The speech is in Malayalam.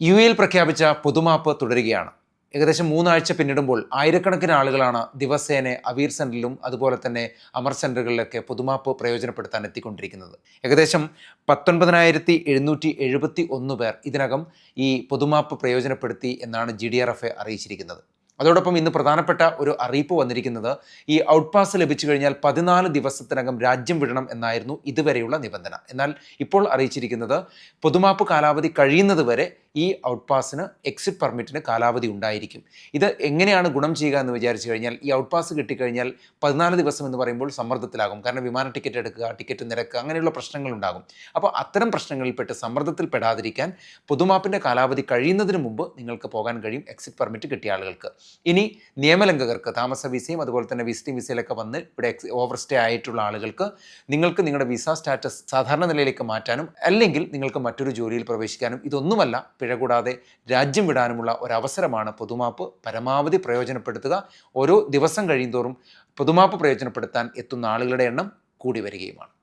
യു എയിൽ പ്രഖ്യാപിച്ച പൊതുമാപ്പ് തുടരുകയാണ്. ഏകദേശം മൂന്നാഴ്ച പിന്നിടുമ്പോൾ ആയിരക്കണക്കിന് ആളുകളാണ് ദിവസേന അവീർ സെന്ററിലും അതുപോലെ തന്നെ അമർ സെന്ററുകളിലൊക്കെ പൊതുമാപ്പ് പ്രയോജനപ്പെടുത്താൻ എത്തിക്കൊണ്ടിരിക്കുന്നത്. ഏകദേശം പത്തൊൻപതിനായിരത്തി എഴുന്നൂറ്റി എഴുപത്തി ഒന്ന് പേർ ഇതിനകം ഈ പൊതുമാപ്പ് പ്രയോജനപ്പെടുത്തി എന്നാണ് ജി ഡി ആർ എഫ് അറിയിച്ചിരിക്കുന്നത്. അതോടൊപ്പം ഇന്ന് പ്രധാനപ്പെട്ട ഒരു അറിയിപ്പ് വന്നിരിക്കുന്നത് ഈ ഔട്ട് പാസ് ലഭിച്ചു കഴിഞ്ഞാൽ പതിനാല് ദിവസത്തിനകം രാജ്യം വിടണം എന്നായിരുന്നു ഇതുവരെയുള്ള നിബന്ധന. എന്നാൽ ഇപ്പോൾ അറിയിച്ചിരിക്കുന്നത് പൊതുമാപ്പ് കാലാവധി കഴിയുന്നത് വരെ ഈ ഔട്ട് പാസിന് എക്സിറ്റ് പെർമിറ്റിന് കാലാവധി ഉണ്ടായിരിക്കും. ഇത് എങ്ങനെയാണ് ഗുണം ചെയ്യുക എന്ന് വിചാരിച്ചു കഴിഞ്ഞാൽ ഈ ഔട്ട് പാസ് കിട്ടിക്കഴിഞ്ഞാൽ പതിനാല് ദിവസം എന്ന് പറയുമ്പോൾ സമ്മർദ്ദത്തിലാകും. കാരണം വിമാന ടിക്കറ്റ് എടുക്കുക ടിക്കറ്റ് നിരക്ക് അങ്ങനെയുള്ള പ്രശ്നങ്ങളുണ്ടാകും അപ്പോൾ അത്തരം പ്രശ്നങ്ങളിൽപ്പെട്ട് സമ്മർദ്ദത്തിൽ പെടാതിരിക്കാൻ പൊതുമാപ്പിന്റെ കാലാവധി കഴിയുന്നതിന് മുമ്പ് നിങ്ങൾക്ക് പോകാൻ കഴിയും എക്സിറ്റ് പെർമിറ്റ് കിട്ടിയ ആളുകൾക്ക്. ഇനി നിയമലംഘകർക്ക് താമസ വിസയും അതുപോലെ തന്നെ വിസിറ്റിംഗ് വിസയിലൊക്കെ വന്ന് ഇവിടെ ഓവർ സ്റ്റേ ആയിട്ടുള്ള ആളുകൾക്ക് നിങ്ങൾക്ക് നിങ്ങളുടെ വിസ സ്റ്റാറ്റസ് സാധാരണ നിലയിലേക്ക് മാറ്റാനും അല്ലെങ്കിൽ നിങ്ങൾക്ക് മറ്റൊരു ജോലിയിൽ പ്രവേശിക്കാനും ഇതൊന്നുമല്ല പിഴ കൂടാതെ രാജ്യം വിടാനുമുള്ള ഒരവസരമാണ് പൊതുമാപ്പ്. പരമാവധി പ്രയോജനപ്പെടുത്തുക. ഓരോ ദിവസം കഴിയുന്തോറും പൊതുമാപ്പ് പ്രയോജനപ്പെടുത്താൻ എത്തുന്ന ആളുകളുടെ എണ്ണം കൂടി വരികയുമാണ്.